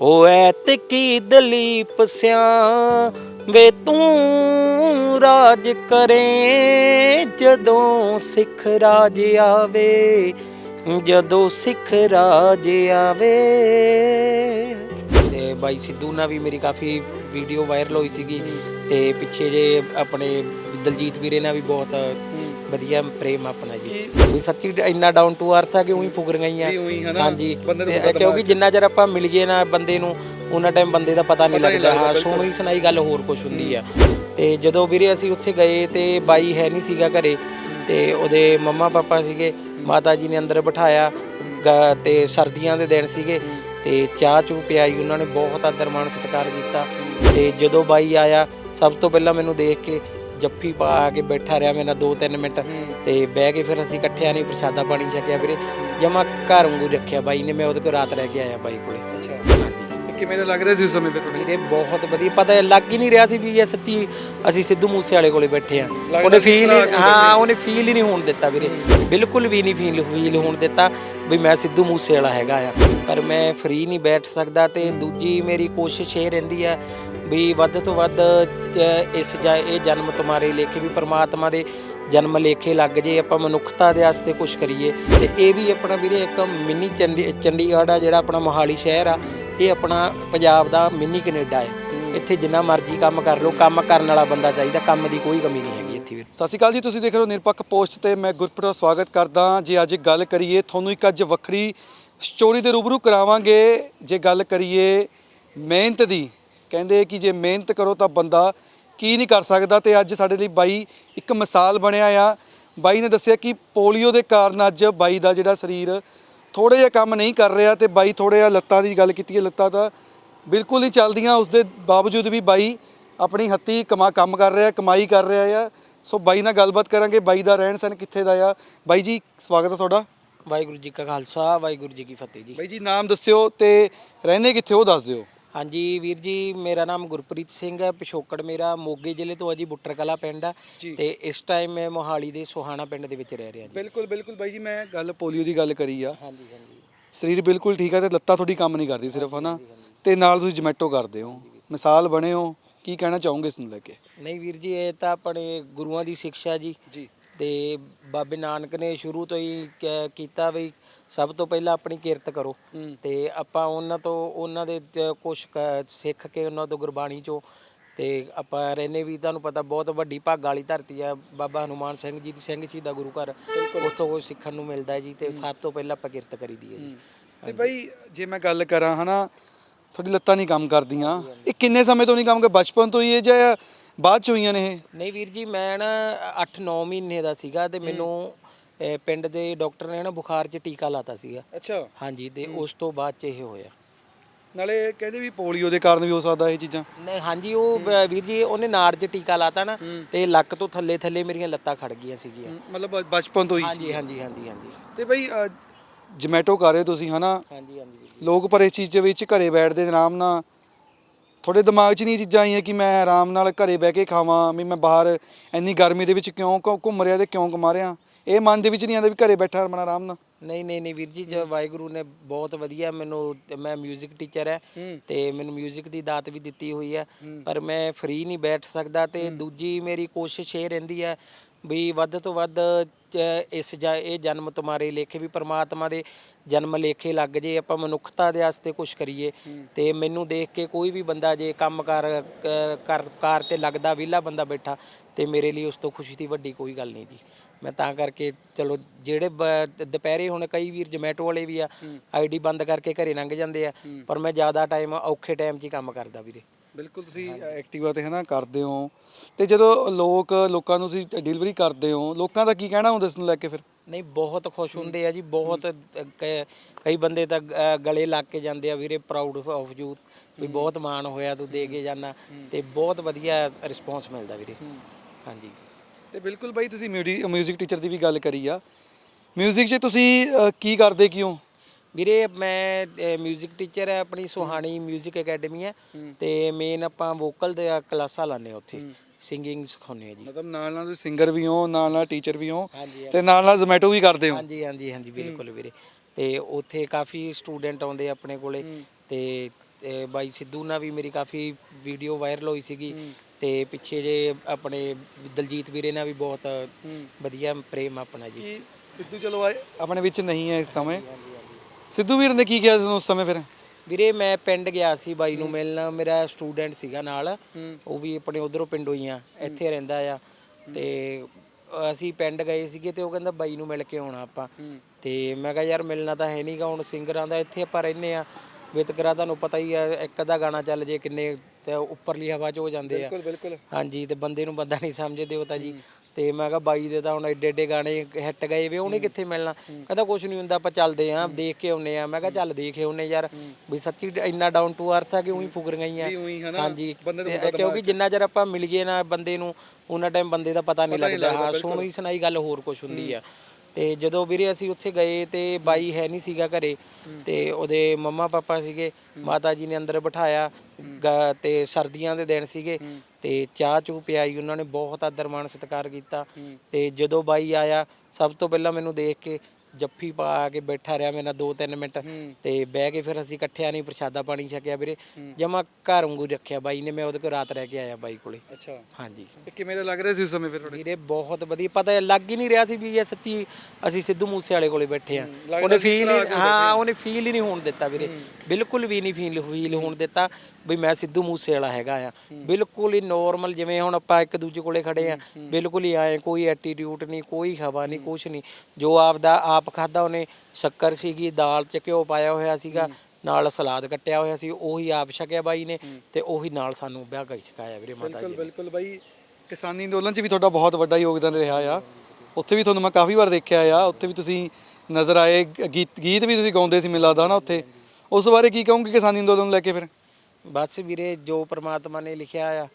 ਓ ਐਤਕੀ ਦਲੀਪ ਸਿਆ ਵੇ ਤੂੰ ਰਾਜ ਕਰੇ ਜਦੋਂ ਸਿੱਖ ਰਾਜ ਆਵੇ, ਜਦੋਂ ਸਿੱਖ ਰਾਜ ਆਵੇ। ਤੇ ਬਾਈ ਸਿੱਧੂ ਨਾਲ ਵੀ ਮੇਰੀ ਕਾਫੀ ਵੀਡੀਓ ਵਾਇਰਲ ਹੋਈ ਸੀਗੀ ਤੇ ਪਿੱਛੇ ਜੇ ਆਪਣੇ ਦਲਜੀਤ ਵੀਰੇ ਨਾਲ ਵੀ ਬਹੁਤ ਵਧੀਆ ਪ੍ਰੇਮ ਆਪਣਾ ਜੀ। ਵੀ ਸੱਚੀ ਇੰਨਾ ਡਾਊਨ ਟੂ ਅਰਥ ਆ ਕਿ ਉਹੀ ਫੁਗਰੀਆਂ ਹੀ ਆ। ਹਾਂਜੀ। ਕਿਉਂਕਿ ਜਿੰਨਾ ਚਿਰ ਆਪਾਂ ਮਿਲ ਗਏ ਨਾ ਬੰਦੇ ਨੂੰ ਉਹਨਾਂ ਟਾਈਮ ਬੰਦੇ ਦਾ ਪਤਾ ਨਹੀਂ ਲੱਗਦਾ। ਹਾਂ ਸੁਣੀ ਸੁਣਾਈ ਗੱਲ ਹੋਰ ਕੁਝ ਹੁੰਦੀ ਆ। ਤੇ ਜਦੋਂ ਵੀਰੇ ਅਸੀਂ ਉੱਥੇ ਗਏ ਤੇ ਬਾਈ ਹੈ ਨਹੀਂ ਸੀਗਾ ਘਰੇ ਤੇ ਉਹਦੇ ਮੰਮਾ ਪਾਪਾ ਸੀਗੇ ਮਾਤਾ ਜੀ ਨੇ ਅੰਦਰ ਬਿਠਾਇਆ ਤੇ ਸਰਦੀਆਂ ਦੇ ਦਿਨ ਸੀਗੇ ਤੇ ਚਾਹ ਚੂ ਪਿਆਈ ਉਹਨਾਂ ਨੇ ਬਹੁਤ ਆਦਰ ਮਾਣ ਸਤਿਕਾਰ ਕੀਤਾ। ਤੇ ਜਦੋਂ ਬਾਈ ਆਇਆ ਸਭ ਤੋਂ ਪਹਿਲਾਂ ਮੈਨੂੰ ਦੇਖ ਕੇ ਜੱਫੀ ਪਾ ਕੇ ਬੈਠਾ ਰਿਹਾ ਮੇਰੇ ਨਾਲ 2-3 ਮਿੰਟ ਤੇ ਬਹਿ ਕੇ ਫਿਰ ਅਸੀਂ ਇਕੱਠਿਆਂ ਨੇ ਪ੍ਰਸ਼ਾਦਾ ਪਾਣੀ ਛਕਿਆ ਵੀਰੇ। ਜਮਾ ਘਰ ਵਾਂਗੂ ਰੱਖਿਆ ਬਾਈ ਨੇ ਮੈਂ ਉਹਦੇ ਕੋਲ ਰਾਤ ਰਹਿ ਕੇ ਆਇਆ ਬਾਈ ਕੋਲੇ। ਅੱਛਾ। ਕਿਵੇਂ ਦਾ ਲੱਗ ਰਿਹਾ ਸੀ ਉਸ ਸਮੇਂ ਤੇ ਤੁਹਾਨੂੰ ਵੀਰੇ ਬਹੁਤ ਵਧੀਆ। ਪਤਾ ਲੱਗ ਹੀ ਨਹੀਂ ਰਿਹਾ ਸੀ ਵੀ ਇਹ ਸੱਚੀ ਅਸੀਂ ਸਿੱਧੂ ਮੂਸੇ ਵਾਲੇ ਕੋਲੇ ਬੈਠੇ ਆ ਉਹਨੇ ਫੀਲ ਹਾਂ ਉਹਨੇ ਫੀਲ ਹੀ ਨਹੀਂ ਹੋਣ ਦਿੱਤਾ ਵੀਰੇ। ਬਿਲਕੁਲ ਵੀ ਨਹੀਂ ਫੀਲ ਫੀਲ ਹੋਣ ਦਿੱਤਾ ਵੀ ਮੈਂ ਸਿੱਧੂ ਮੂਸੇ ਵਾਲਾ ਹੈਗਾ ਆ। ਪਰ ਮੈਂ ਫ੍ਰੀ ਨਹੀਂ ਬੈਠ ਸਕਦਾ ਤੇ ਦੂਜੀ ਮੇਰੀ ਕੋਸ਼ਿਸ਼ ਇਹ ਰਹਿੰਦੀ ਆ ਵੀ ਵੱਧ ਤੋਂ ਵੱਧ ਇਸ ਇਹ ਜਨਮ ਤੁਹਾਰੇ ਲੇਖੇ ਵੀ ਪ੍ਰਮਾਤਮਾ ਦੇ ਜਨਮ ਲੇਖੇ ਲੱਗ ਜੇ ਆਪਾਂ ਮਨੁੱਖਤਾ ਦੇ ਵਾਸਤੇ ਕੁਝ ਕਰੀਏ। ਤੇ ਇਹ ਵੀ ਆਪਣਾ ਵੀਰੇ ਇੱਕ ਮਿੰਨੀ ਚੰਡੀ ਚੰਡੀਗੜ੍ਹ ਆ ਜਿਹੜਾ ਆਪਣਾ ਮੋਹਾਲੀ ਸ਼ਹਿਰ ਆ ਇਹ ਆਪਣਾ ਪੰਜਾਬ ਦਾ ਮਿੰਨੀ ਕੈਨੇਡਾ ਹੈ। ਇੱਥੇ ਜਿੰਨਾ ਮਰਜ਼ੀ ਕੰਮ ਕਰ ਲਓ ਕੰਮ ਕਰਨ ਵਾਲਾ ਬੰਦਾ ਚਾਹੀਦਾ ਕੰਮ ਦੀ ਕੋਈ ਕਮੀ ਨਹੀਂ ਹੈਗੀ ਇੱਥੇ ਵੀਰ। ਸਤਿ ਸ਼੍ਰੀ ਅਕਾਲ ਜੀ ਤੁਸੀਂ ਦੇਖ ਰਹੇ ਹੋ ਨਿਰਪੱਖ ਪੋਸਟ ਤੇ ਮੈਂ ਗੁਰਪ੍ਰੀਤ ਦਾ ਸਵਾਗਤ ਕਰਦਾ ਜੇ ਅੱਜ ਗੱਲ ਕਰੀਏ ਤੁਹਾਨੂੰ ਇੱਕ ਅੱਜ ਵੱਖਰੀ ਸਟੋਰੀ ਦੇ ਰੂਬਰੂ ਕਰਾਵਾਂਗੇ। ਜੇ ਗੱਲ ਕਰੀਏ ਮਿਹਨਤ ਦੀ ਕਹਿੰਦੇ ਕਿ ਜੇ ਮਿਹਨਤ ਕਰੋ ਤਾਂ ਬੰਦਾ ਕੀ ਨਹੀਂ ਕਰ ਸਕਦਾ ਤੇ ਅੱਜ ਸਾਡੇ ਲਈ ਬਾਈ ਇੱਕ ਮਿਸਾਲ ਬਣਿਆ ਆ। ਬਾਈ ਨੇ ਦੱਸਿਆ ਕਿ ਪੋਲੀਓ ਦੇ ਕਾਰਨ ਅੱਜ ਬਾਈ ਦਾ ਜਿਹੜਾ ਸਰੀਰ ਥੋੜਾ ਜਿਹਾ ਕੰਮ ਨਹੀਂ ਕਰ ਰਿਹਾ ਤੇ ਬਾਈ ਥੋੜਾ ਜਿਹਾ ਲੱਤਾਂ ਦੀ ਗੱਲ ਕੀਤੀ ਹੈ ਲੱਤਾਂ ਤਾਂ ਬਿਲਕੁਲ ਨਹੀਂ ਚੱਲਦੀਆਂ ਉਸ ਦੇ ਬਾਵਜੂਦ ਵੀ ਬਾਈ ਆਪਣੀ ਹੱਤੀ ਕਮਾ ਕੰਮ ਕਰ ਰਿਹਾ ਕਮਾਈ ਕਰ ਰਿਹਾ ਆ। ਸੋ ਬਾਈ ਨਾਲ ਗੱਲਬਾਤ ਕਰਾਂਗੇ ਬਾਈ ਦਾ ਰਹਿਣ ਸਹਿਣ ਕਿੱਥੇ ਦਾ ਆ। ਬਾਈ ਜੀ ਸਵਾਗਤ ਹੈ ਤੁਹਾਡਾ। ਵਾਹਿਗੁਰੂ ਜੀ ਕਾ ਖਾਲਸਾ ਵਾਹਿਗੁਰੂ ਜੀ ਕੀ ਫਤਿਹ ਜੀ। ਬਾਈ ਜੀ ਨਾਮ ਦੱਸਿਓ ਤੇ ਰਹਿੰਦੇ ਕਿੱਥੇ ਉਹ ਦੱਸ ਦਿਓ। ਹਾਂਜੀ ਵੀਰ ਜੀ ਮੇਰਾ ਨਾਮ ਗੁਰਪ੍ਰੀਤ ਸਿੰਘ ਹੈ ਪਿਛੋਕੜ ਮੇਰਾ ਮੋਗੇ ਜ਼ਿਲ੍ਹੇ ਤੋਂ ਅਜੀ ਬੁੱਟਰ ਕਲਾ ਪਿੰਡ। ਆ ਜੀ। ਤੇ ਇਸ ਟਾਈਮ ਮੈਂ ਮੋਹਾਲੀ ਦੇ ਸੁਹਾਣਾ ਪਿੰਡ ਦੇ ਵਿੱਚ ਰਹਿ ਰਿਹਾ ਜੀ। ਬਿਲਕੁਲ ਬਿਲਕੁਲ ਬਾਈ ਜੀ ਮੈਂ ਗੱਲ ਪੋਲੀਓ ਦੀ ਗੱਲ ਕਰੀ ਆ। ਹਾਂਜੀ ਹਾਂਜੀ। ਸਰੀਰ ਬਿਲਕੁਲ ਠੀਕ ਆ ਤੇ ਲੱਤਾਂ ਤੁਹਾਡੀ ਕੰਮ ਨਹੀਂ ਕਰਦੀ ਸਿਰਫ ਹਨਾ? ਤੇ ਨਾਲ ਤੁਸੀਂ ਜਮੈਟੋ ਕਰਦੇ ਹੋ। ਮਿਸਾਲ ਬਣੇ ਹੋ ਕੀ ਕਹਿਣਾ ਚਾਹੋਗੇ ਇਸ ਨੂੰ ਲੈ ਕੇ? ਨਹੀਂ ਵੀਰ ਜੀ ਇਹ ਤਾਂ ਆਪਣੇ ਗੁਰੂਆਂ ਦੀ ਸਿੱਖਿਆ ਜੀ। ਜੀ। ਤੇ ਬਾਬੇ ਨਾਨਕ ਨੇ ਸ਼ੁਰੂ ਤੋਂ ਹੀ ਕ- ਕੀਤਾ ਵੀ ਸਭ ਤੋਂ ਪਹਿਲਾਂ ਆਪਣੀ ਕਿਰਤ ਕਰੋ। ਤੇ ਆਪਾਂ ਉਹਨਾਂ ਤੋਂ ਉਹਨਾਂ ਦੇ ਕੁਝ ਸਿੱਖ ਕੇ ਉਹਨਾਂ ਤੋਂ ਗੁਰਬਾਣੀ ਚੋਂ ਤੇ ਆਪਾਂ ਰਹਿੰਦੇ ਵੀ ਤੁਹਾਨੂੰ ਪਤਾ ਬਹੁਤ ਵੱਡੀ ਭਾਗ ਵਾਲੀ ਧਰਤੀ ਆ ਬਾਬਾ ਹਨੂਮਾਨ ਸਿੰਘ ਜੀ ਦੀ ਸਿੰਘ ਜੀ ਦਾ ਗੁਰੂ ਘਰ। ਉੱਥੋਂ ਕੁਛ ਸਿੱਖਣ ਨੂੰ ਮਿਲਦਾ ਹੈ ਜੀ ਤੇ ਸਭ ਤੋਂ ਪਹਿਲਾਂ ਆਪਾਂ ਕਿਰਤ ਕਰੀਦੀ ਹੈ ਜੀ। ਤੇ ਬਾਈ ਜੇ ਮੈਂ ਗੱਲ ਕਰਾਂ ਹਨਾ ਤੁਹਾਡੀ ਲੱਤਾਂ ਨਹੀਂ ਕੰਮ ਕਰਦੀਆਂ। ਇਹ ਕਿੰਨੇ ਸਮੇਂ ਤੋਂ ਨਹੀਂ ਕੰਮ ਕਰ ਬਚਪਨ ਤੋਂ ਹੀ ਇਹ ਜਾਂ ਬਾਅਦ ਚ ਹੋਈਆਂ ਨੇ ਇਹ? ਨਹੀਂ ਵੀਰ ਜੀ ਮੈਂ ਨਾ 8-9 ਮਹੀਨੇ ਦਾ ਸੀਗਾ ਤੇ ਮੈਨੂੰ ਪਿੰਡ ਦੇ ਡਾਕਟਰ ਨੇ ਨਾ ਬੁਖਾਰ 'ਚ ਟੀਕਾ ਲਾਤਾ ਸੀਗਾ। ਅੱਛਾ। ਹਾਂਜੀ ਤੇ ਉਸ ਤੋਂ ਬਾਅਦ 'ਚ ਇਹ ਹੋਇਆ। ਨਾਲੇ ਕਹਿੰਦੇ ਵੀ ਪੋਲੀਓ ਦੇ ਕਾਰਨ ਵੀ ਹੋ ਸਕਦਾ ਇਹ ਚੀਜ਼ਾਂ। ਨਹੀਂ ਹਾਂਜੀ ਉਹ ਵੀਰ ਜੀ ਉਹਨੇ ਨਾੜ 'ਚ ਟੀਕਾ ਲਾਤਾ ਨਾ ਤੇ ਲੱਕ ਤੋਂ ਥੱਲੇ ਥੱਲੇ ਮੇਰੀਆਂ ਲੱਤਾਂ ਖੜ ਗਈਆਂ ਸੀਗੀਆਂ। ਮਤਲਬ ਬ- ਬਚਪਨ ਤੋਂ ਹੀ ਹਾਂਜੀ ਹਾਂਜੀ ਹਾਂਜੀ ਹਾਂਜੀ। ਤੇ ਬਈ ਜਮੈਟੋ ਕਰ ਰਹੇ ਹੋ ਤੁਸੀਂ ਹਨਾ? ਹਾਂਜੀ ਹਾਂਜੀ ਵੀਰ ਜੀ। ਲੋਕ ਪਰ ਇਸ ਚੀਜ਼ ਦੇ ਵਿੱਚ ਘਰੇ ਬੈਠਦੇ ਨੇ ਆਰਾਮ ਨਾਲ। ਤੁਹਾਡੇ ਦਿਮਾਗ 'ਚ ਨਹੀਂ ਇਹ ਚੀਜ਼ਾਂ ਆਈਆਂ ਕਿ ਮੈਂ ਆਰਾਮ ਨਾਲ ਘਰੇ ਬਹਿ ਕੇ ਖਾਵਾਂ ਵੀ ਮੈਂ ਬਾਹਰ ਇੰਨੀ ਗਰਮੀ ਦੇ ਵਿੱਚ ਕਿਉਂ ਘੁ- ਘੁੰਮ ਰਿਹਾ ਤੇ ਕਿਉਂ ਕਮਾ ਰਿਹਾ? ਇਹ ਮਨ ਦੇ ਵਿੱਚ ਨਹੀਂ ਆਉਂਦਾ ਵੀ ਘਰੇ ਬੈਠਾ ਰਮਣਾ ਆਰਾਮ ਨਾਲ ਨਹੀਂ ਨਹੀਂ ਨਹੀਂ ਵੀਰ ਜੀ ਜੋ ਵਾਹਿਗੁਰੂ ਨੇ ਬਹੁਤ ਵਧੀਆ ਮੈਨੂੰ ਤੇ ਮੈਂ 뮤직 ਟੀਚਰ ਹੈ ਹੂੰ। ਤੇ ਮੈਨੂੰ 뮤직 ਦੀ ਦਾਤ ਵੀ ਦਿੱਤੀ ਹੋਈ ਹੈ ਪਰ ਮੈਂ ਫ੍ਰੀ ਨਹੀਂ ਬੈਠ ਸਕਦਾ ਤੇ ਦੂਜੀ ਮੇਰੀ ਕੋਸ਼ਿਸ਼ ਇਹ ਰਹਿੰਦੀ ਹੈ ਵੀ ਵੱਧ ਤੋਂ ਵੱਧ ਚ- ਇਸ ਜਾ ਇਹ ਜਨਮ ਤੁਹਾਰੇ ਲੇਖੇ ਵੀ ਪ੍ਰਮਾਤਮਾ ਦੇ ਜਨਮ ਲੇਖੇ ਲੱਗ ਜੇ ਆਪਾਂ ਮਨੁੱਖਤਾ ਦੇ ਵਾਸਤੇ ਕੁਝ ਕਰੀਏ। ਤੇ ਮੈਨੂੰ ਦੇਖ ਕੇ ਕੋਈ ਵੀ ਬੰਦਾ ਜੇ ਕੰਮ ਕਰ ਕਰ ਕਾਰ ਤੇ ਲੱਗਦਾ ਵਿਹਲਾ ਬੰਦਾ ਬੈਠਾ ਤੇ ਮੇਰੇ ਲਈ ਉਸ ਤੋਂ ਖੁਸ਼ੀ ਦੀ ਵੱਡੀ ਕੋਈ ਗੱਲ ਨਹੀਂ ਜੀ। ਮੈਂ ਤਾਂ ਕਰਕੇ ਚਲੋ ਜਿਹੜੇ ਬ- ਦੁਪਹਿਰੇ ਹੁਣ ਕਈ ਵੀਰ ਜਮੈਟੋ ਵਾਲੇ ਵੀ ਆ ਆਈਡੀ ਬੰਦ ਕਰਕੇ ਘਰੇ ਲੰਘ ਜਾਂਦੇ ਆ ਪਰ ਮੈਂ ਜ਼ਿਆਦਾ ਟਾਈਮ ਔਖੇ ਟਾਈਮ 'ਚ ਹੀ ਕੰਮ ਕਰਦਾ ਵੀਰੇ। ਬਿਲਕੁਲ ਤੁਸੀਂ ਐਕਟਿਵਾ ਤੇ ਹਨਾ ਕਰਦੇ ਹੋ। ਤੇ ਜਦੋਂ ਲੋਕ ਲੋਕਾਂ ਨੂੰ ਤੁਸੀਂ ਡਿਲੀਵਰੀ ਕਰਦੇ ਹੋ ਲੋਕਾਂ ਦਾ ਕੀ ਕਹਿਣਾ ਹੁੰਦਾ ਇਸ ਨੂੰ ਲੈ ਕੇ ਫਿਰ? ਨਹੀਂ ਬਹੁਤ ਖੁਸ਼ ਹੁੰਦੇ ਆ ਜੀ ਬਹੁਤ ਕ- ਕਈ ਬੰਦੇ ਤਾਂ ਗਲੇ ਲੱਗ ਕੇ ਜਾਂਦੇ ਆ ਵੀਰੇ ਪ੍ਰਾਊਡ ਆਫ ਯੂ ਵੀ ਬਹੁਤ ਮਾਣ ਹੋਇਆ ਤੂੰ ਦੇ ਕੇ ਜਾਣਾ ਤੇ ਬਹੁਤ ਵਧੀਆ ਰਿਸਪੌਂਸ ਮਿਲਦਾ ਵੀਰੇ। ਹਾਂਜੀ। ਤੇ ਬਿਲਕੁਲ ਬਾਈ ਤੁਸੀਂ ਮਿਊਜ਼ਿਕ ਟੀਚਰ ਦੀ ਵੀ ਗੱਲ ਕਰੀ ਆ। ਮਿਊਜ਼ਿਕ 'ਚ ਤੁਸੀਂ ਅ, ਕੀ ਕਰਦੇ ਕਿਉਂ? ਵੀਰੇ ਮੈਂ 뮤직 ਟੀਚਰ ਹੈ ਆਪਣੀ ਸੁਹਾਣੀ 뮤직 ਅਕੈਡਮੀ ਹੈ ਤੇ ਮੇਨ ਆਪਾਂ ਵੋਕਲ ਦੇ ਕਲਾਸਾਂ ਲਾਣੇ ਉੱਥੇ ਸਿੰਗਿੰਗ ਸਿਖਾਉਂਦੇ ਆ ਜੀ ਮਤਲਬ ਨਾਲ ਨਾਲ ਤੁਸੀਂ ਸਿੰਗਰ ਵੀ ਹੋ ਨਾਲ ਨਾਲ ਟੀਚਰ ਵੀ ਹੋ ਹਾਂਜੀ ਤੇ ਨਾਲ ਨਾਲ ਜ਼ੋਮੈਟੋ ਵੀ ਕਰਦੇ ਹੋ ਹਾਂਜੀ ਹਾਂਜੀ ਹਾਂਜੀ ਬਿਲਕੁਲ ਵੀਰੇ ਤੇ ਉੱਥੇ ਕਾਫੀ ਸਟੂਡੈਂਟ ਆਉਂਦੇ ਆ ਆਪਣੇ ਕੋਲੇ ਤੇ ਤੇ ਬਾਈ ਸਿੱਧੂ ਨਾਲ ਵੀ ਮੇਰੀ ਕਾਫੀ ਵੀਡੀਓ ਵਾਇਰਲ ਹੋਈ ਸੀਗੀ ਤੇ ਪਿੱਛੇ ਜੇ ਆਪਣੇ ਦਲਜੀਤ ਵੀਰੇ ਨਾਲ ਵੀ ਬਹੁਤ ਵਧੀਆ ਪ੍ਰੇਮ ਆਪਣਾ ਜੀ ਕਿ ਸਿੱਧੂ ਚਲੋ ਆਏ- ਆਪਣੇ ਵਿੱਚ ਨਹੀਂ ਹੈ ਇਸ ਸਮੇਂ ਸਿੱਧੂ ਵੀਰ ਨੇ ਕੀ ਕਿਹਾ ਸੀ ਉਸ ਸਮੇਂ ਫਿਰ? ਵੀਰੇ ਮੈਂ ਪਿੰਡ ਗਿਆ ਸੀ ਬਾਈ ਨੂੰ ਮਿਲਣ। ਮੇਰਾ ਸਟੂਡੈਂਟ ਸੀਗਾ ਨਾਲ। ਉਹ ਵੀ ਆਪਣੇ ਉਧਰੋਂ ਪਿੰਡੋਂ ਹੀ ਆ ਇੱਥੇ ਰਹਿੰਦਾ ਆ। ਤੇ ਅਸੀਂ ਪਿੰਡ ਗਏ ਸੀਗੇ ਤੇ ਉਹ ਕਹਿੰਦਾ ਬਾਈ ਨੂੰ ਮਿਲ ਕੇ ਆਉਣਾ ਆਪਾਂ। ਤੇ ਮੈਂ ਕਿਹਾ ਯਾਰ ਮਿਲਣਾ ਤਾਂ ਹੈ ਨਹੀਂਗਾ ਹੁਣ ਸਿੰਗਰਾਂ ਦਾ ਇੱਥੇ ਆਪਾਂ ਰਹਿੰਦੇ ਆ। ਵਿਤਕਰਾ ਤੁਹਾਨੂੰ ਪਤਾ ਹੀ ਆ ਇੱਕ ਅੱਧਾ ਗਾਣਾ ਚੱਲ ਜੇ ਕਿੰਨੇ ਤੇ ਉੱਪਰਲੀ ਹਵਾ 'ਚ ਹੋ ਜਾਂਦੇ ਆ। ਬਿਲਕੁਲ ਹਾਂਜੀ ਤੇ ਬੰਦੇ ਨੂੰ ਬੰਦਾ ਨਹੀਂ ਸਮਝਦੇ ਉਹ ਤਾਂ ਜੀ। ਤੇ ਮੈਂ ਕਿਹਾ ਬਾਈ ਦੇ ਤਾਂ ਹੁਣ ਏਡੇ ਏਡੇ ਗਾਣੇ ਹਿੱਟ ਗਏ ਵੇ ਉਹਨੇ ਕਿੱਥੇ ਮਿਲਣਾ? ਕਹਿੰਦਾ ਕੁਝ ਨਹੀਂ ਹੁੰਦਾ ਆਪਾਂ ਚੱਲਦੇ ਆਂ ਦੇਖ ਕੇ ਆਉਨੇ ਆ। ਮੈਂ ਕਿਹਾ ਚੱਲ ਦੇਖ ਆਉਨੇ ਯਾਰ ਵੀ ਸੱਚੀ ਇੰਨਾ ਡਾਊਨ ਟੂ ਅਰਥ ਆ ਕਿ ਉਹੀ ਫੁਕਰੀਆਂ ਹੀ ਆ। ਹਾਂਜੀ। ਕਿਉਂਕਿ ਜਿੰਨਾ ਚਿਰ ਆਪਾਂ ਮਿਲ ਗਏ ਨਾ ਬੰਦੇ ਨੂੰ ਉਹਨਾਂ ਟਾਈਮ ਬੰਦੇ ਦਾ ਪਤਾ ਨਹੀਂ ਲੱਗਦਾ। ਹਾਂ ਸੁਣੀ ਸੁਣਾਈ ਗੱਲ ਹੋਰ ਕੁਝ ਹੁੰਦੀ ਆ। ਤੇ ਜਦੋਂ ਵੀਰੇ ਅਸੀਂ ਉੱਥੇ ਗਏ ਤੇ ਬਾਈ ਹੈ ਨਹੀਂ ਸੀਗਾ ਘਰੇ ਤੇ ਉਹਦੇ ਮੰਮਾ ਪਾਪਾ ਸੀਗੇ ਮਾਤਾ ਜੀ ਨੇ ਅੰਦਰ ਬਿਠਾਇਆ ਗ- ਤੇ ਸਰਦੀਆਂ ਦੇ ਦਿਨ ਸੀਗੇ ਤੇ ਚਾਹ ਚੂ ਪਿਆਈ ਉਹਨਾਂ ਨੇ ਬਹੁਤ ਆਦਰ ਮਾਣ ਸਤਿਕਾਰ ਕੀਤਾ ਤੇ ਜਦੋਂ ਬਾਈ ਆਇਆ ਸਭ ਤੋਂ ਪਹਿਲਾਂ ਮੈਨੂੰ ਦੇਖ ਕੇ ਜੱਫੀ ਪਾ ਕੇ ਬੈਠਾ ਰਿਹਾ ਮੇਰੇ ਨਾਲ 2-3 ਮਿੰਟ ਤੇ ਬਹਿ ਕੇ ਫਿਰ ਅਸੀਂ ਇਕੱਠਿਆਂ ਨੇ ਪ੍ਰਸ਼ਾਦਾ ਪਾਣੀ ਛਕਿਆ ਵੀਰੇ। ਜਮਾ ਘਰ ਵਾਂਗੂ ਰੱਖਿਆ ਬਾਈ ਨੇ ਮੈਂ ਉਹਦੇ ਕੋਲ ਰਾਤ ਰਹਿ ਕੇ ਆਇਆ ਬਾਈ ਕੋਲੇ। ਅੱਛਾ। ਹਾਂਜੀ। ਤੇ ਕਿਵੇਂ ਦਾ ਲੱਗ ਰਿਹਾ ਸੀ ਉਸ ਸਮੇਂ ਫਿਰ ਤੁਹਾਡੇ? ਵੀਰੇ ਬਹੁਤ ਵਧੀਆ ਪਤਾ ਲੱਗ ਹੀ ਨਹੀਂ ਰਿਹਾ ਸੀ ਵੀ ਇਹ ਸੱਚੀ ਅਸੀਂ ਸਿੱਧੂ ਮੂਸੇ ਵਾਲੇ ਕੋਲੇ ਬੈਠੇ ਆ ਉਹਨੇ ਫੀਲ ਹਾਂ ਉਹਨੇ ਫੀਲ ਹੀ ਨਹੀਂ ਹੋਣ ਦਿੱਤਾ ਵੀਰੇ। ਬਿਲਕੁਲ ਵੀ ਨਹੀਂ ਫੀਲ ਫੀਲ ਹੋਣ ਦਿੱਤਾ ਵੀ ਮੈਂ ਸਿੱਧੂ ਮੂਸੇ ਵਾਲਾ ਹੈਗਾ ਆ। ਬਿਲਕੁਲ ਹੀ ਨੋਰਮਲ ਜਿਵੇਂ ਹੁਣ ਆਪਾਂ ਇੱਕ ਦੂਜੇ ਕੋਲੇ ਖੜੇ ਆ ਬਿਲਕੁਲ ਹੀ ਆਏ ਕੋਈ ਐਟੀਟਿਊਡ ਨਹੀਂ ਕੋਈ ਹਵਾ ਨਹੀਂ ਕੁਛ ਨਹੀਂ। ਜੋ ਆਪਦਾ ਆਪ ਖਾਦਾ ਉਹਨੇ ਸ਼ੱਕਰ ਸੀਗੀ ਦਾਲ ਚ ਘਿਓ ਪਾਇਆ ਹੋਇਆ ਸੀਗਾ ਨਾਲ ਸਲਾਦ ਕੱਟਿਆ ਹੋਇਆ ਸੀ ਉਹੀ ਆਪ ਛਕਿਆ ਬਾਈ ਨੇ ਤੇ ਉਹੀ ਨਾਲ ਸਾਨੂੰ ਵਿਆਹ ਕੇ ਛਕਾਇਆ ਵੀਰੇ ਮਾਤਾ ਬਿਲਕੁਲ ਬਿਲਕੁਲ ਬਾਈ ਕਿਸਾਨੀ ਅੰਦੋਲਨ 'ਚ ਵੀ ਤੁਹਾਡਾ ਬਹੁਤ ਵੱਡਾ ਯੋਗਦਾਨ ਰਿਹਾ ਆ। ਉੱਥੇ ਵੀ ਤੁਹਾਨੂੰ ਮੈਂ ਕਾਫੀ ਵਾਰ ਦੇਖਿਆ ਆ ਉੱਥੇ ਵੀ ਤੁਸੀਂ ਨਜ਼ਰ ਆਏ ਗ- ਗੀਤ ਗੀਤ ਵੀ ਤੁਸੀਂ ਗਾਉਂਦੇ ਸੀ ਮੈਨੂੰ ਲੱਗਦਾ ਨਾ ਉੱਥੇ ਉਸ ਬਾਰੇ ਕੀ ਕਹੋਗੇ ਕਿਸਾਨੀ ਅੰਦੋਲਨ ਨੂੰ ਲੈ ਕੇ ਫਿਰ? ਬਸ ਵੀਰੇ ਜੋ ਪ੍ਰਮਾਤਮਾ ਨੇ ਲਿਖਿਆ ਆ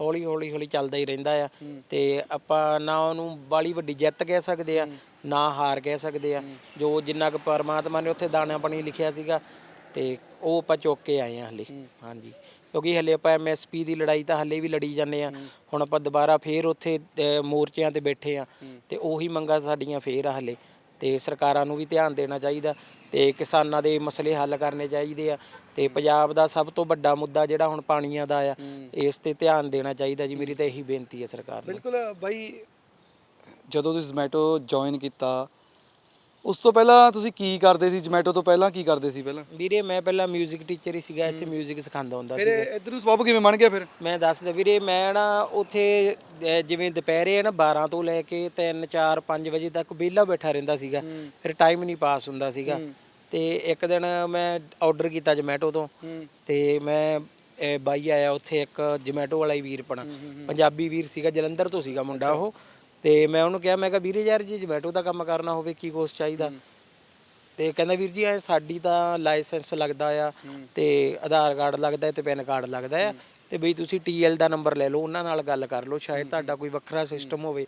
ਹੌਲੀ ਹੌਲੀ ਹੌਲੀ ਚੱਲਦਾ ਹੀ ਰਹਿੰਦਾ ਆ। ਤੇ ਆਪਾਂ ਨਾ ਉਹਨੂੰ ਬਾਲੀ ਵੱਡੀ ਜਿੱਤ ਕਹਿ ਸਕਦੇ ਆ ਨਾ ਹਾਰ ਕਹਿ ਸਕਦੇ ਆ। ਜੋ ਜਿੰਨਾ ਕੁ ਪ੍ਰਮਾਤਮਾ ਨੇ ਉੱਥੇ ਦਾਣਾ ਪਾਣੀ ਲਿਖਿਆ ਸੀਗਾ ਤੇ ਉਹ ਆਪਾਂ ਚੁੱਕ ਕੇ ਆਏ ਆ ਹਲੇ। ਹਾਂਜੀ। ਕਿਉਂਕਿ ਹਲੇ ਆਪਾਂ ਐਮਐਸਪੀ ਦੀ ਲੜਾਈ ਤਾਂ ਹਲੇ ਵੀ ਲੜੀ ਜਾਂਦੇ ਆ। ਹੁਣ ਆਪਾਂ ਦੁਬਾਰਾ ਫੇਰ ਉੱਥੇ ਮੋਰਚਿਆਂ ਤੇ ਬੈਠੇ ਆ। ਤੇ ਉਹੀ ਮੰਗਾਂ ਸਾਡੀਆਂ ਫੇਰ ਆ ਹਲੇ। ਤੇ ਸਰਕਾਰਾਂ ਨੂੰ ਵੀ ਧਿਆਨ ਦੇਣਾ ਚਾਹੀਦਾ ਤੇ ਕਿਸਾਨਾਂ ਦੇ ਮਸਲੇ ਹੱਲ ਕਰਨੇ ਚਾਹੀਦੇ ਆ ਤੇ ਪੰਜਾਬ ਦਾ ਸਭ ਤੋਂ ਵੱਡਾ ਮੁੱਦਾ ਜਿਹੜਾ ਹੁਣ ਪਾਣੀਆਂ ਦਾ ਆ ਇਸ ਤੇ ਧਿਆਨ ਦੇਣਾ ਚਾਹੀਦਾ ਜੀ ਮੇਰੀ ਤਾਂ ਇਹੀ ਬੇਨਤੀ ਹੈ ਸਰਕਾਰ ਨੂੰ। ਬਿਲਕੁਲ ਬਾਈ ਜਦੋਂ ਤੁਸੀਂ ਜ਼ੋਮੈਟੋ ਜੁਆਇਨ ਕੀਤਾ ਉਸ ਤੋਂ ਪਹਿਲਾਂ ਤੁਸੀਂ ਕੀ ਕਰਦੇ ਸੀ ਜ਼ੋਮੈਟੋ ਤੋਂ ਪਹਿਲਾਂ ਕੀ ਕਰਦੇ ਸੀ ਪਹਿਲਾਂ ਵੀਰੇ ਮੈਂ ਪਹਿਲਾਂ 뮤직 ਟੀਚਰ ਹੀ ਸੀਗਾ ਇੱਥੇ 뮤직 ਸਿਖਾਉਂਦਾ ਹੁੰਦਾ ਫਿਰ ਸੀ ਇੱਧਰ ਨੂੰ ਸਬਬ ਕਿਵੇਂ ਬਣ ਗਿਆ ਫਿਰ ਮੈਂ ਦੱਸਦਾ ਵੀਰੇ ਮੈਂ ਨਾ ਉੱਥੇ ਅਹ, ਜਿਵੇਂ ਦੁਪਹਿਰੇ ਨਾ 12 ਤੋਂ ਲੈ ਕੇ 3 4 5 ਵਜੇ ਤੱਕ ਵਿਹਲਾ ਬੈਠਾ ਰਹਿੰਦਾ ਸੀਗਾ ਫਿਰ ਟਾਈਮ ਨਹੀਂ ਪਾਸ ਹੁੰਦਾ ਸੀਗਾ ਤੇ ਇੱਕ ਦਿਨ ਮੈਂ ਆਰਡਰ ਕੀਤਾ ਜਮੈਟੋ ਤੋਂ ਤੇ ਮੈਂ ਅਹ, ਬਾਈ ਆਇਆ ਉੱਥੇ ਇੱਕ ਜਮੈਟੋ ਵਾਲਾ ਹੀ ਵੀਰ ਪਣਾ ਪੰਜਾਬੀ ਵੀਰ ਸੀਗਾ ਜਲੰਧਰ ਤੋਂ ਸੀਗਾ ਮੁੰਡਾ ਉਹ ਤੇ ਮੈਂ ਉਹਨੂੰ ਕਿਹਾ ਮੈਂ ਕਿਹਾ ਵੀਰੇ ਯਾਰ ਜੇ ਜਮੈਟੋ ਦਾ ਕੰਮ ਕਰਨਾ ਹੋਵੇ ਕੀ ਕੋਸ ਚਾਹੀਦਾ? ਤੇ ਕਹਿੰਦਾ ਵੀਰ ਜੀ ਐ ਸਾਡੀ ਤਾਂ ਲਾਇਸੈਂਸ ਲੱਗਦਾ ਆ ਤੇ ਆਧਾਰ ਕਾਰਡ ਲੱਗਦਾ ਤੇ ਪੈਨ ਕਾਰਡ ਲੱਗਦਾ ਆ ਤੇ ਬਈ ਤੁਸੀਂ ਟੀਐਲ ਦਾ ਨੰਬਰ ਲੈ ਲਓ ਉਹਨਾਂ ਨਾਲ ਗੱਲ ਕਰ ਲਓ ਸ਼ਾਇਦ ਤੁਹਾਡਾ ਕੋਈ ਵੱਖਰਾ ਸਿਸਟਮ ਹੋਵੇ।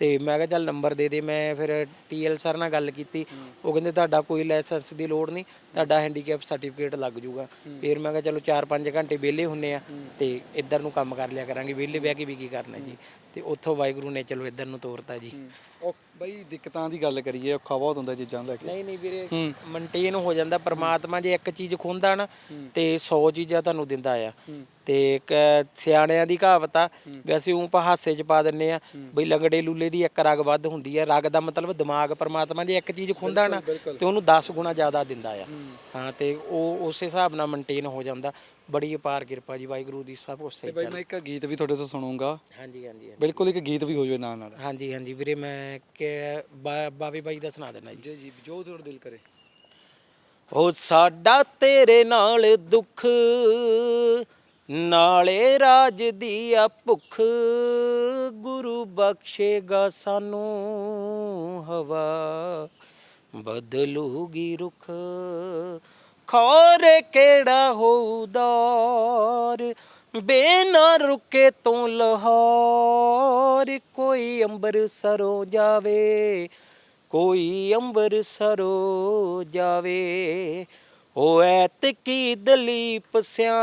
ਤੇ ਮੈਂ ਕਿਹਾ ਚੱਲ ਨੰਬਰ ਦੇ ਦੇ ਮੈਂ ਫਿਰ ਟੀਐਲ ਸਰ ਨਾਲ ਗੱਲ ਕੀਤੀ। ਉਹ ਕਹਿੰਦੇ ਤੁਹਾਡਾ ਕੋਈ ਲਾਇਸੈਂਸ ਦੀ ਲੋੜ ਨਹੀਂ ਤੁਹਾਡਾ ਹੈਂਡੀਕੈਪ ਸਰਟੀਫਿਕੇਟ ਲੱਗ ਜਾਊਗਾ ਫਿਰ ਮੈਂ ਕਿਹਾ ਚਲੋ 4-5 ਘੰਟੇ ਵਿਹਲੇ ਹੁੰਨੇ ਆ ਤੇ ਇੱਧਰ ਨੂੰ ਕੰਮ ਕਰ ਲਿਆ ਕਰਾਂਗੇ ਵਿਹਲੇ ਬਹਿ ਕੇ ਵੀ ਕੀ ਕਰਨਾ ਜੀ? ਤੇ ਉੱਥੋਂ ਵਾਹਿਗੁਰੂ ਨੇ ਚਲੋ ਇੱਧਰ ਨੂੰ ਤੋਰਤਾ ਜੀ। ਉਹ ਬਾਈ ਦਿੱਕਤਾਂ ਦੀ ਗੱਲ ਕਰੀਏ ਔਖਾ ਬਹੁਤ ਹੁੰਦਾ ਚੀਜ਼ਾਂ ਲੈ ਕੇ। ਨਹੀਂ ਨਹੀਂ ਵੀਰੇ ਮੇਨਟੇਨ ਹੋ ਜਾਂਦਾ ਪ੍ਰਮਾਤਮਾ ਜੇ ਇੱਕ ਚੀਜ਼ ਖੁੰਦਾ ਨਾ ਤੇ 100 ਚੀਜ਼ਾਂ ਤੁਹਾਨੂੰ ਦਿੰਦਾ ਆ। ਤੇ ਇੱਕ ਸਿਆਣਿਆਂ ਦੀ ਕਹਾਵਤ ਆ ਵੈਸੇ ਉਹ ਹਾਸੇ ਚ ਪਾ ਦਿੰਨੇ ਆ ਬਈ ਲੰਗੜੇ ਲੂਲੇ ਦੀ ਇੱਕ ਰਗ ਵੱਧ ਹੁੰਦੀ ਆ। ਰਗ ਦਾ ਮਤਲਬ ਦਿਮਾਗ ਪ੍ਰਮਾਤਮਾ ਜੇ ਇੱਕ ਚੀਜ਼ ਖੁੰਦਾ ਨਾ ਤੇ ਉਹਨੂੰ 10 ਗੁਣਾ ਜ਼ਿਆਦਾ ਦਿੰਦਾ ਆ। ਹਾਂ। ਤੇ ਉਹ ਉਸੇ ਹਿਸਾਬ ਨਾਲ ਮੇਨਟੇਨ ਹੋ ਜਾਂਦਾ। ਬੜੀ ਅਪਾਰ ਕਿਰਪਾ ਜੀ ਵਾਹਿਗੁਰੂ ਦੀ ਸਭ ਤੇ ਸਹੀ ਬਾਈ ਮੈਂ ਇੱਕ ਗੀਤ ਵੀ ਤੁਹਾਡੇ ਤੋਂ ਸੁਣੂੰਗਾ। ਹਾਂਜੀ ਹਾਂਜੀ ਹਾਂਜੀ। ਬਿਲਕੁਲ ਇੱਕ ਗੀਤ ਵੀ ਹੋ ਜਾਵੇ ਨਾਲ ਨਾਲ। ਹਾਂਜੀ ਹਾਂਜੀ ਵੀਰੇ ਮੈਂ ਕਿ ਬਾ- ਬਾਵੇ ਬਾਈ ਦਾ ਸੁਣਾ ਦੇਣਾ ਜੀ। ਜੀ ਜੀ ਜੋ ਤੁਹਾਡਾ ਦਿਲ ਕਰੇ। ਉਹ ਸਾਡਾ ਤੇਰੇ ਨਾਲ ਦੁੱਖ ਨਾਲੇ ਰਾਜ ਦੀ ਆ ਭੁੱਖ ਗੁਰੂ ਬਖਸ਼ੇਗਾ ਸਾਨੂੰ ਹਵਾ ਬਦਲੂਗੀ ਰੁਖ। ਖੋਰੇ ਕਿਹੜਾ ਹੋਊ ਦੌਰ ਬੇਨਾ ਰੁਕੇ ਤੋਂ ਲਾਹੌਰ, ਕੋਈ ਅੰਬਰ ਸਰੋਂ ਜਾਵੇ, ਕੋਈ ਅੰਬਰ ਸਰੋ ਜਾਵੇ। ਓ ਐਤ ਕੀ ਦਲੀਪ ਸਿਆ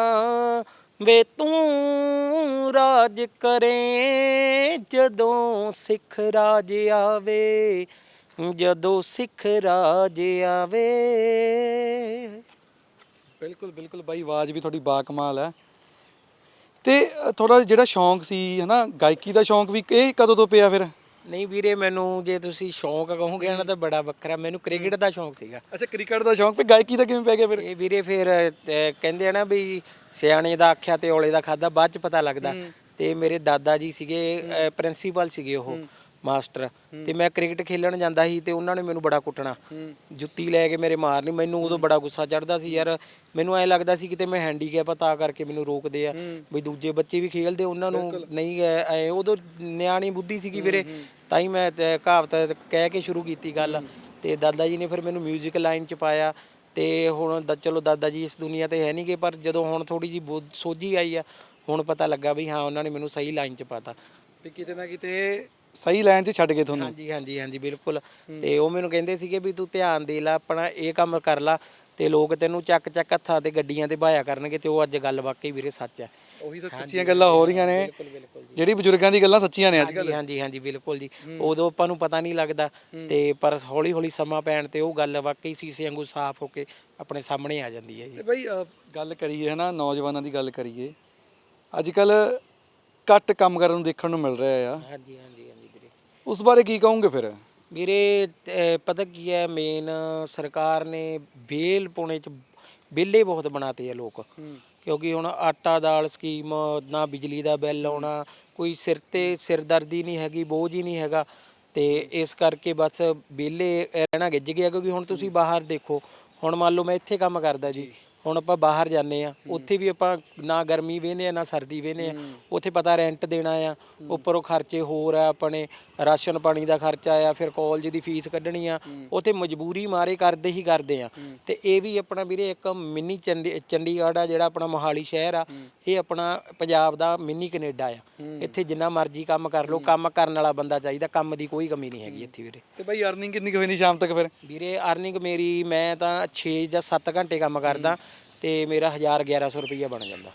ਵੇ ਤੂੰ ਰਾਜ ਕਰੇ, ਜਦੋਂ ਸਿੱਖ ਰਾਜ ਆਵੇ, ਜਦੋਂ ਸਿੱਖ ਰਾਜ ਆਵੇ। ਬਿਲਕੁਲ ਬਿਲਕੁਲ ਬਾਈ ਆਵਾਜ਼ ਵੀ ਤੁਹਾਡੀ ਬਾ ਕਮਾਲ ਹੈ। ਤੇ ਥੋੜਾ ਜਿਹੜਾ ਸ਼ੌਂਕ ਸੀ ਹਨਾ ਗਾਇਕੀ ਦਾ ਸ਼ੌਂਕ ਵੀ ਇਹ ਕਦੋਂ ਤੋਂ ਪਿਆ ਫਿਰ? ਨਹੀਂ ਵੀਰੇ ਮੈਨੂੰ ਜੇ ਤੁਸੀਂ ਸ਼ੌਂਕ ਕਹੋਗੇ ਨਾ ਤਾਂ ਬੜਾ ਵੱਖਰਾ। ਮੈਨੂੰ ਕ੍ਰਿਕਟ ਦਾ ਸ਼ੌਂਕ ਸੀਗਾ। ਅੱਛਾ ਕ੍ਰਿਕਟ ਦਾ ਸ਼ੌਂਕ ਤੇ ਗਾਇਕੀ ਦਾ ਕਿਵੇਂ ਪੈ ਗਿਆ ਫਿਰ? ਇਹ ਵੀਰੇ ਫਿਰ ਕਹਿੰਦੇ ਆ ਨਾ ਵੀ ਸਿਆਣੇ ਦਾ ਆਖਿਆ ਤੇ ਔਲੇ ਦਾ ਖਾਦਾ ਬਾਅਦ ਚ ਪਤਾ ਲੱਗਦਾ। ਤੇ ਮੇਰੇ ਦਾਦਾ ਜੀ ਸੀਗੇ ਪ੍ਰਿੰਸੀਪਲ ਸੀਗੇ ਉਹ। ਮਾਸਟਰ। ਤੇ ਮੈਂ ਕ੍ਰਿਕਟ ਖੇਲਣ ਜਾਂਦਾ ਸੀ ਤੇ ਉਹਨਾਂ ਨੇ ਮੈਨੂੰ ਬੜਾ ਕੁੱਟਣਾ। ਜੁੱਤੀ ਲੈ ਕੇ ਮੇਰੇ ਮਾਰਨੀ ਮੈਨੂੰ ਉਦੋਂ ਬੜਾ ਗੁੱਸਾ ਚੜਦਾ ਸੀ ਯਾਰ। ਮੈਨੂੰ ਐ ਲੱਗਦਾ ਸੀ ਕਿਤੇ ਮੈਂ ਹੈਂਡੀਕੈਪ ਆ ਤਾਂ ਕਰਕੇ ਮੈਨੂੰ ਰੋਕਦੇ ਆ। ਵੀ ਦੂਜੇ ਬੱਚੇ ਵੀ ਖੇਲਦੇ ਉਹਨਾਂ ਨੂੰ ਨਹੀਂ ਐ ਉਦੋਂ ਨਿਆਣੀ ਬੁੱਧੀ ਸੀਗੀ ਵੀਰੇ। ਤਾਂ ਹੀ ਮੈਂ ਕਹਾਵਤ ਕਹਿ ਕੇ ਸ਼ੁਰੂ ਕੀਤੀ ਗੱਲ। ਤੇ ਦਾਦਾ ਜੀ ਨੇ ਫਿਰ ਮੈਨੂੰ 뮤직 ਲਾਈਨ ਚ ਪਾਇਆ। ਤੇ ਹੁਣ ਚਲੋ ਦਾਦਾ ਜੀ ਇਸ ਦੁਨੀਆ ਤੇ ਹੈ ਨਹੀਂਗੇ ਪਰ ਜਦੋਂ ਹੁਣ ਥੋੜੀ ਜੀ ਸੋਝੀ ਆਈ ਆ ਹੁਣ ਪਤਾ ਲੱਗਾ ਵੀ ਹਾਂ ਉਹਨਾਂ ਨੇ ਮੈਨੂੰ ਸਹੀ ਲਾਈਨ 'ਚ ਪਾਤਾ। ਵੀ ਕਿਤੇ ਨਾ ਕਿਤੇ ਸਹੀ ਲਾਈਨ 'ਚ ਛੱਡ ਗਏ ਤੁਹਾਨੂੰ? ਹਾਂਜੀ ਹਾਂਜੀ ਹਾਂਜੀ ਬਿਲਕੁਲ। ਤੇ ਉਹ ਮੈਨੂੰ ਕਹਿੰਦੇ ਸੀਗੇ ਵੀ ਤੂੰ ਧਿਆਨ ਦੇ ਲੈ ਆਪਣਾ ਇਹ ਕੰਮ ਕਰ ਲੈ ਤੇ ਲੋਕ ਤੈਨੂੰ ਚੱਕ ਚੱਕ ਹੱਥਾਂ ਤੇ ਗੱਡੀਆਂ ਤੇ ਬਾਇਆ ਕਰਨਗੇ ਤੇ ਉਹ ਅੱਜ ਗੱਲ ਵਾਕਈ ਵੀਰੇ ਸੱਚ ਹੈ। ਉਹੀ ਤਾਂ ਸੱਚੀਆਂ ਗੱਲਾਂ ਹੋ ਰਹੀਆਂ ਨੇ। ਬਿਲਕੁਲ ਬਿਲਕੁਲ ਜੀ। ਜਿਹੜੀ ਬਜ਼ੁਰਗਾਂ ਦੀ ਗੱਲਾਂ ਸੱਚੀਆਂ ਨੇ ਅੱਜ ਹਾਂਜੀ ਹਾਂਜੀ ਹਾਂਜੀ ਬਿਲਕੁਲ ਜੀ। ਉਦੋਂ ਆਪਾਂ ਨੂੰ ਪਤਾ ਨਹੀਂ ਲੱਗਦਾ ਤੇ ਪਰ ਹੌਲੀ ਹੌਲੀ ਸਮਾਂ ਪੈਣ ਤੇ ਉਹ ਗੱਲ ਵਾਕਈ ਸੀਸੇ ਵਾਂਗੂ ਸਾਫ਼ ਹੋ ਕੇ ਆਪਣੇ ਸਾਹਮਣੇ ਆ ਜਾਂਦੀ ਹੈ ਜੀ। ਤੇ ਬਈ ਗੱਲ ਕਰੀਏ ਹਨਾ ਨੌਜਵਾਨਾਂ ਦੀ ਗੱਲ ਕਰੀਏ। ਅੱਜ ਕੱਲ ਘੱਟ ਕੰਮ ਕਰਨ ਨੂੰ ਦੇਖਣ ਨੂੰ ਮਿਲ ਰਿਹਾ ਆ। ਹਾਂਜੀ ਹਾਂਜੀ ਉਸ ਬਾਰੇ ਕੀ ਕਹੋਗੇ ਫਿਰ? ਵੀਰੇ ਅਹ ਪਤਾ ਕੀ ਹੈ ਮੇਨ ਸਰਕਾਰ ਨੇ ਬੇਲ ਪੁਣੇ ਚ ਬਿੱਲੇ ਬਹੁਤ ਬਣਾਤੇ ਆ ਲੋਕ। ਕਿਉਂਕਿ ਹੁਣ ਆਟਾ ਦਾਲ ਸਕੀਮ ਨਾ ਬਿਜਲੀ ਦਾ ਬਿੱਲ ਆਉਣਾ ਕੋਈ ਸਿਰ ਤੇ ਸਿਰਦਰਦੀ ਨਹੀਂ ਹੈਗੀ ਬੋਝ ਹੀ ਨਹੀਂ ਹੈਗਾ। ਤੇ ਇਸ ਕਰਕੇ ਬਸ ਵਿਹਲੇ ਰਹਿਣਾ ਗਿੱਜ ਗਿਆ ਕਿਉਂਕਿ ਹੁਣ ਤੁਸੀਂ ਬਾਹਰ ਦੇਖੋ। ਹੁਣ ਮੰਨ ਲਓ ਮੈਂ ਇੱਥੇ ਕੰਮ ਕਰਦਾ ਜੀ। ਹੁਣ ਆਪਾਂ ਬਾਹਰ ਜਾਂਦੇ ਆ ਉੱਥੇ ਵੀ ਆਪਾਂ ਨਾ ਗਰਮੀ ਵੇਨੇ ਆ ਨਾ ਸਰਦੀ ਵੇਨੇ ਆ ਉੱਥੇ ਪਤਾ ਰੈਂਟ ਦੇਣਾ ਆ ਉੱਪਰੋਂ ਖਰਚੇ ਹੋਰ ਆ ਆਪਣੇ ਰਾਸ਼ਨ ਪਾਣੀ ਦਾ ਖਰਚਾ ਆ ਫਿਰ ਕਾਲਜ ਦੀ ਫੀਸ ਕੱਢਣੀ ਆ ਉੱਥੇ ਮਜਬੂਰੀ ਮਾਰੇ ਕਰਦੇ ਹੀ ਕਰਦੇ ਆ। ਤੇ ਇਹ ਵੀ ਆਪਣਾ ਵੀਰੇ ਇੱਕ ਮਿੰਨੀ ਚੰਡੀ ਚੰਡੀਗੜ੍ਹ ਆ ਜਿਹੜਾ ਆਪਣਾ ਮੋਹਾਲੀ ਸ਼ਹਿਰ ਆ ਇਹ ਆਪਣਾ ਪੰਜਾਬ ਦਾ ਮਿੰਨੀ ਕੈਨੇਡਾ ਆ। ਇੱਥੇ ਜਿੰਨਾ ਮਰਜ਼ੀ ਕੰਮ ਕਰ ਲਓ ਕੰਮ ਕਰਨ ਵਾਲਾ ਬੰਦਾ ਚਾਹੀਦਾ ਕੰਮ ਦੀ ਕੋਈ ਕਮੀ ਨਹੀਂ ਹੈਗੀ ਇੱਥੇ ਵੀਰੇ। ਤੇ ਬਈ ਅਰਨਿੰਗ ਕਿੰਨੀ ਕੁ ਹੋਈ ਸ਼ਾਮ ਤੱਕ ਫਿਰ? ਵੀਰੇ ਅਰਨਿੰਗ ਮੇਰੀ ਮੈਂ ਤਾਂ 6 ਜਾਂ 7 ਘੰਟੇ ਕੰਮ ਕਰਦਾ ਤੇ ਮੇਰਾ 1000 1100 ਰੁਪਈਆ ਬਣ ਜਾਂਦਾ।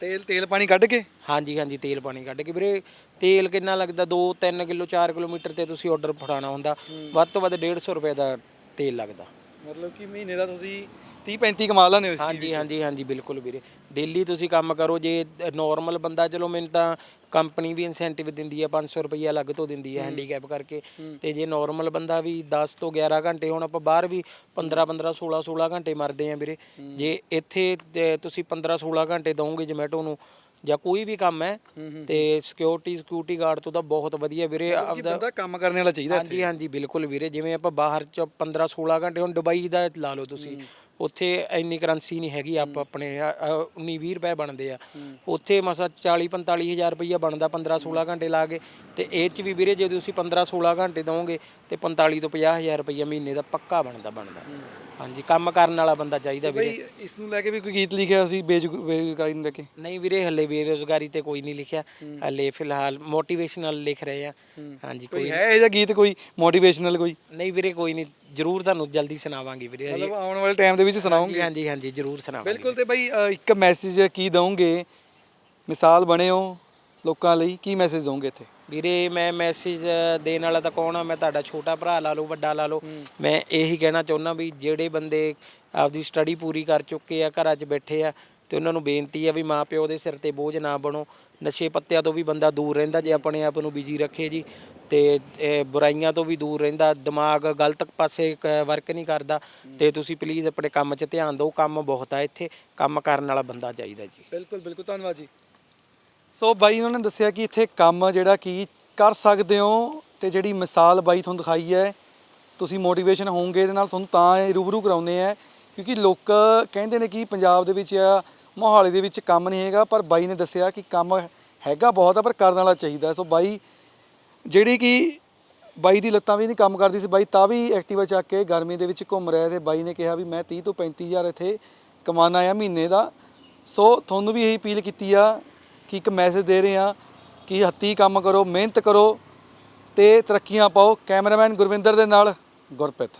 ਤੇਲ ਤੇਲ ਪਾਣੀ ਕੱਢ ਕੇ? ਹਾਂਜੀ ਹਾਂਜੀ ਤੇਲ ਪਾਣੀ ਕੱਢ ਕੇ। ਵੀਰੇ ਤੇਲ ਕਿੰਨਾ ਲੱਗਦਾ? 2 3 ਕਿਲੋ 4 ਕਿਲੋਮੀਟਰ ਤੇ ਤੁਸੀਂ ਆਰਡਰ ਫੜਾਉਣਾ ਹੁੰਦਾ। ਵੱਧ ਤੋਂ ਵੱਧ 150 ਰੁਪਏ ਦਾ ਤੇਲ ਲੱਗਦਾ। ਮਤਲਬ ਕਿ ਮਹੀਨੇ ਦਾ ਤੁਸੀਂ 30 35 ਕਮਾ ਲੈਂਦੇ ਹੋ ਇਸ ਚੀਜ਼ ਹਾਂਜੀ ਹਾਂਜੀ ਹਾਂਜੀ ਬਿਲਕੁਲ ਵੀਰੇ। ਡੇਲੀ ਤੁਸੀਂ ਕੰਮ ਕਰੋ ਜੇ ਨਾਰਮਲ ਬੰਦਾ ਚਲੋ ਮੈਨੂੰ ਤਾਂ ਕੰਪਨੀ ਵੀ ਇਨਸੈਂਟਿਵ ਦਿੰਦੀ ਹੈ 500 ਰੁਪਈਆ ਅਲੱਗ ਤੋਂ ਦਿੰਦੀ ਹੈ। ਹੈਂਡੀਕੈਪ ਕਰਕੇ। ਤੇ ਜੇ ਨਾਰਮਲ ਬੰਦਾ ਵੀ 10 ਤੋਂ 11 ਘੰਟੇ ਹੁਣ ਆਪਾਂ ਬਾਹਰ ਵੀ 15 15 16 16 ਘੰਟੇ ਮਰਦੇ ਆ ਵੀਰੇ। ਜੇ ਇੱਥੇ ਤੁਸੀਂ 15 16 ਘੰਟੇ ਦਵੋਗੇ ਜਮੈਟੋ ਨੂੰ ਜਾਂ ਕੋਈ ਵੀ ਕੰਮ ਹੈ ਤੇ ਸਿਕਿਉਰਿਟੀ ਸਿਕਿਉਰਿਟੀ ਗਾਰਡ ਤੋਂ ਤਾਂ ਬਹੁਤ ਵਧੀਆ ਵੀਰੇ ਆਪਦਾ ਬੰਦਾ ਕੰਮ ਕਰਨ ਵਾਲਾ ਚਾਹੀਦਾ ਹਾਂਜੀ ਹਾਂਜੀ ਬਿਲਕੁਲ ਵੀਰੇ ਜਿਵੇਂ ਆਪਾਂ ਬਾਹਰ ਚ 15 16 ਘੰਟੇ ਹੁਣ ਦੁਬਈ ਦਾ ਲਾ ਲਓ ਤੁਸੀਂ ਉੱਥੇ ਇੰਨੀ ਕਰੰਸੀ ਨਹੀਂ ਹੈਗੀ ਆਪ ਆਪਣੇ 19 20 ਰੁਪਏ ਬਣਦੇ ਆ। ਉੱਥੇ ਮਸਾ 40 45 ਹਜ਼ਾਰ ਰੁਪਈਆ ਬਣਦਾ 15 16 ਘੰਟੇ ਲਾ ਕੇ ਤੇ ਇਹ ਚ ਵੀ ਵੀਰੇ ਜੇ ਤੁਸੀਂ 15 16 ਘੰਟੇ ਦੋਗੇ ਤੇ 45 ਤੋਂ 50 ਹਜ਼ਾਰ ਰੁਪਈਆ ਮਹੀਨੇ ਦਾ ਪੱਕਾ ਬਣਦਾ ਬਣਦਾ। ਹਾਂਜੀ ਕੰਮ ਕਰਨ ਵਾਲਾ ਬੰਦਾ ਚਾਹੀਦਾ ਵੀਰੇ ਬਈ ਇਸ ਨੂੰ ਲੈ ਕੇ ਵੀ ਕੋਈ ਗੀਤ ਲਿਖਿਆ ਸੀ ਬੇਜੁ- ਬੇਰੁਜ਼ਗਾਰੀ ਨੂੰ ਲੈ ਕੇ? ਨਹੀਂ ਵੀਰੇ ਹੱਲੇ ਬੇਰੁਜ਼ਗਾਰੀ ਤੇ ਕੋਈ ਨਹੀਂ ਲਿਖਿਆ। ਹੱਲੇ ਫਿਲਹਾਲ ਮੋਟੀਵੇਸ਼ਨਲ ਲਿਖ ਰਹੇ ਆ। ਹਾਂਜੀ ਕੋਈ ਕੋਈ ਹੈ ਇਹ ਜਿਹਾ ਗੀਤ ਕੋਈ ਮੋਟੀਵੇਸ਼ਨਲ ਕੋਈ? ਨਹੀਂ ਵੀਰੇ ਕੋਈ ਨਹੀਂ। ਜਰੂਰ ਤੁਹਾਨੂੰ ਜਲਦੀ ਸੁਣਾਵਾਂਗੇ ਵੀਰੇ ਮਤਲਬ ਆਉਣ ਵਾਲੇ ਟਾਈਮ ਦੇ ਵਿੱਚ ਸੁਣਾਉਂਗੇ। ਹਾਂਜੀ ਹਾਂਜੀ ਹਾਂਜੀ ਜਰੂਰ ਸੁਣਾਵਾਂਗੇ। ਬਿਲਕੁਲ ਤੇ ਬਈ ਅ, ਇੱਕ ਮੈਸੇਜ ਕੀ ਦਵੋਗੇ ਮਿਸਾਲ ਬਣੇ ਹੋ ਲੋਕਾਂ ਲਈ ਕੀ ਮੈਸੇਜ ਦਵੋਗੇ ਇੱਥੇ? ਵੀਰੇ ਮੈਂ ਮੈਸੇਜ ਦੇਣ ਵਾਲਾ ਤਾਂ ਕੌਣ ਆ? ਮੈਂ ਤੁਹਾਡਾ ਛੋਟਾ ਭਰਾ ਲਾ ਲਓ ਵੱਡਾ ਲਾ ਲਓ। ਮੈਂ ਇਹੀ ਕਹਿਣਾ ਚਾਹੁੰਦਾ ਵੀ ਜਿਹੜੇ ਬੰਦੇ ਆਪਦੀ ਸਟੱਡੀ ਪੂਰੀ ਕਰ ਚੁੱਕੇ ਆ ਘਰਾਂ 'ਚ ਬੈਠੇ ਆ ਤੇ ਉਹਨਾਂ ਨੂੰ ਬੇਨਤੀ ਆ ਵੀ ਮਾਪਿਓ ਦੇ ਸਿਰ ਤੇ ਬੋਝ ਨਾ ਬਣੋ। ਨਸ਼ੇ ਪੱਤਿਆਂ ਤੋਂ ਵੀ ਬੰਦਾ ਦੂਰ ਰਹਿੰਦਾ ਜੇ ਆਪਣੇ ਆਪ ਨੂੰ ਬਿਜ਼ੀ ਰੱਖੇ ਜੀ ਤੇ ਬੁਰਾਈਆਂ ਤੋਂ ਵੀ ਦੂਰ ਰਹਿੰਦਾ ਦਿਮਾਗ ਗਲਤ ਪਾਸੇ ਵਰਕ ਨਹੀਂ ਕਰਦਾ। ਤੇ ਤੁਸੀਂ ਪਲੀਜ਼ ਆਪਣੇ ਕੰਮ 'ਚ ਧਿਆਨ ਦਿਓ ਕੰਮ ਬਹੁਤ ਆ ਇੱਥੇ ਕੰਮ ਕਰਨ ਵਾਲਾ ਬੰਦਾ ਚਾਹੀਦਾ ਜੀ। ਬਿਲਕੁਲ ਬਿਲਕੁਲ ਧੰਨਵਾਦ ਜੀ। ਸੋ ਬਾਈ, ਉਹਨਾਂ ਨੇ ਦੱਸਿਆ ਕਿ ਇੱਥੇ ਕੰਮ ਜਿਹੜਾ ਕੀ ਕਰ ਸਕਦੇ ਹੋ ਤੇ ਜਿਹੜੀ ਮਿਸਾਲ ਬਾਈ ਤੁਹਾਨੂੰ ਦਿਖਾਈ ਹੈ, ਤੁਸੀਂ ਮੋਟੀਵੇਸ਼ਨ ਹੋਵੋਗੇ ਇਹਦੇ ਨਾਲ, ਤੁਹਾਨੂੰ ਤਾਂ ਇਹ ਰੂਬਰੂ ਕਰਾਉਂਦੇ ਆ, ਕਿਉਂਕਿ ਲੋਕ ਕਹਿੰਦੇ ਨੇ ਕਿ ਪੰਜਾਬ ਦੇ ਵਿੱਚ ਆ, ਮੋਹਾਲੀ ਦੇ ਵਿੱਚ ਕੰਮ ਨਹੀਂ ਹੈਗਾ, ਪਰ ਬਾਈ ਨੇ ਦੱਸਿਆ ਕਿ ਕੰਮ ਹੈਗਾ ਬਹੁਤ ਆ, ਪਰ ਕਰਨ ਵਾਲਾ ਚਾਹੀਦਾ। ਸੋ ਬਾਈ, ਜਿਹੜੀ ਕਿ ਬਾਈ ਦੀ ਲੱਤਾਂ ਵੀ ਨਹੀਂ ਕੰਮ ਕਰਦੀ ਸੀ, ਬਾਈ ਤਾਂ ਵੀ ਐਕਟਿਵਾ ਚੱਕ ਕੇ ਗਰਮੀ ਦੇ ਵਿੱਚ ਘੁੰਮ ਰਿਹਾ ਤੇ ਬਾਈ ਨੇ ਕਿਹਾ ਵੀ ਮੈਂ 30 ਤੋਂ 35000 ਇੱਥੇ ਕਮਾਉਣਾ ਆ ਮਹੀਨੇ ਦਾ। ਸੋ ਤੁਹਾਨੂੰ ਵੀ ਇਹੀ ਅਪੀਲ ਕੀਤੀ ਆ ਕਿ ਇੱਕ ਮੈਸੇਜ ਦੇ ਰਹੇ ਹਾਂ ਕਿ ਹੱਥੀਂ ਕੰਮ ਕਰੋ, ਮਿਹਨਤ ਕਰੋ ਤੇ ਤਰੱਕੀਆਂ ਪਾਓ। ਕੈਮਰਾਮੈਨ ਗੁਰਵਿੰਦਰ ਦੇ ਨਾਲ ਗੁਰਪ੍ਰੀਤ।